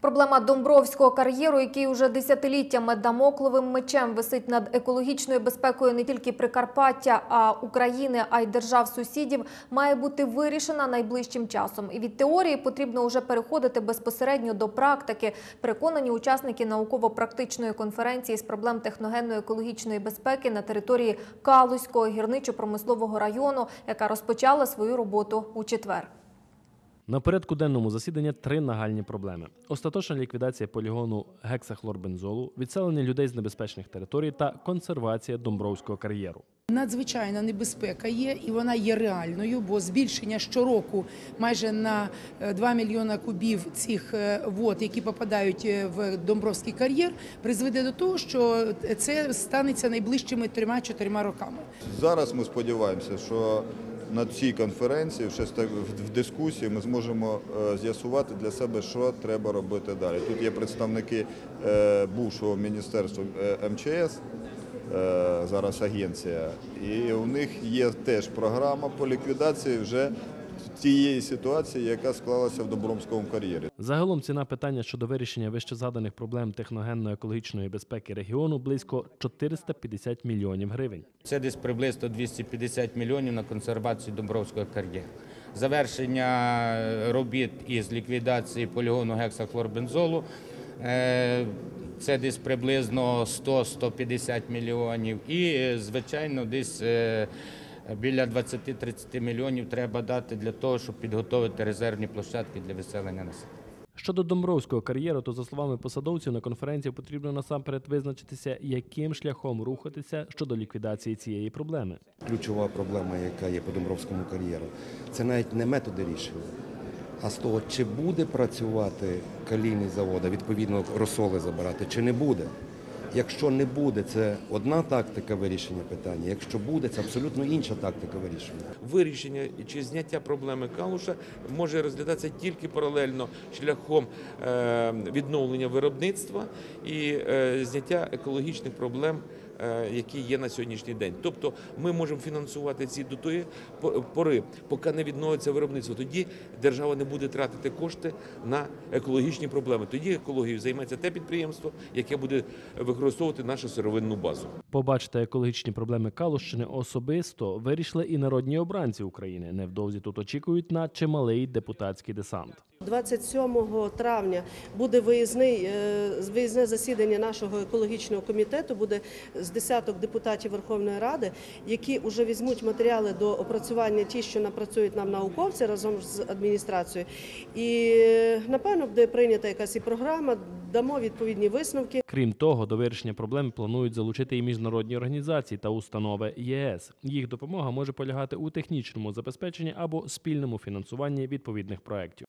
Проблема Домбровського кар'єру, який уже десятиліттями дамокловим мечем висить над екологічною безпекою не тільки Прикарпаття, а України, а й держав сусідів, має бути вирішена найближчим часом. І від теорії потрібно вже переходити безпосередньо до практики. Переконані учасники науково-практичної конференції з проблем техногенно-екологічної безпеки на території Калузького гірничо-промислового району, яка розпочала свою роботу у четвер. На порядку денному засідання три нагальні проблеми: остаточна ліквідація полігону гексахлорбензолу, відселення людей з небезпечних територій та консервація домбровського кар'єру. Надзвичайна небезпека є, і вона є реальною, бо збільшення щороку майже на е, 2 мільйона кубів цих е, вод, які попадають е, в Домбровський кар'єр, призведе до того, що це станеться найближчими трьома-чотирма роками. Зараз ми сподіваємося, що на цій конференції, в- дискусії, ми зможемо е, з'ясувати для себе, що треба робити далі. Тут є представники е, бувшого міністерства е, МЧС, зараз агенція, і у них є теж програма по ліквідації вже тієї ситуації, яка склалася в Добромському кар'єрі. Загалом ціна питання щодо вирішення вищезгаданих проблем техногенно-екологічної безпеки регіону близько 450 мільйонів гривень. Це десь приблизно 250 мільйонів на консервацію Домбровського кар'єру. Завершення робіт із ліквідації полігону гексахлорбензолу е, це десь приблизно 100-150 мільйонів. І, е, звичайно, десь е, біля 20-30 мільйонів треба дати для того, щоб підготовити резервні площадки для виселення населення. Щодо домбровського кар'єру, то за словами посадовців на конференції потрібно насамперед визначитися, яким шляхом рухатися щодо ліквідації цієї проблеми. Ключова проблема, яка є по Домбровському кар'єру, це навіть не методи рішення, а з того, чи буде працювати калійний завод, відповідно розсоли забирати, чи не буде. Якщо не буде, це одна тактика вирішення питання. Якщо буде, це абсолютно інша тактика вирішення. вирішення чи зняття проблеми калуша може розглядатися тільки паралельно шляхом е, відновлення виробництва і е, зняття екологічних проблем. е, Які є на сьогоднішній день, тобто ми можемо фінансувати ці до тої по- пори, поки не відновиться виробництво. Тоді держава не буде тратити кошти на екологічні проблеми. Тоді екологією займеться те підприємство, яке буде використовувати нашу сировинну базу. Побачити екологічні проблеми Калущини особисто вирішили і народні обранці України. Невдовзі тут очікують на чималий депутатський десант. 27 травня буде виїзний, е, виїзне засідання нашого екологічного комітету. Буде з десяток депутатів Верховної Ради, які вже візьмуть матеріали до опрацювання, ті, що напрацюють нам науковці разом з адміністрацією. І е, напевно буде прийнята якась і програма, дамо відповідні висновки. Крім того, до вирішення проблем планують залучити і міжнародні організації та установи ЄС. Їх допомога може полягати у технічному забезпеченні або спільному фінансуванні відповідних проєктів.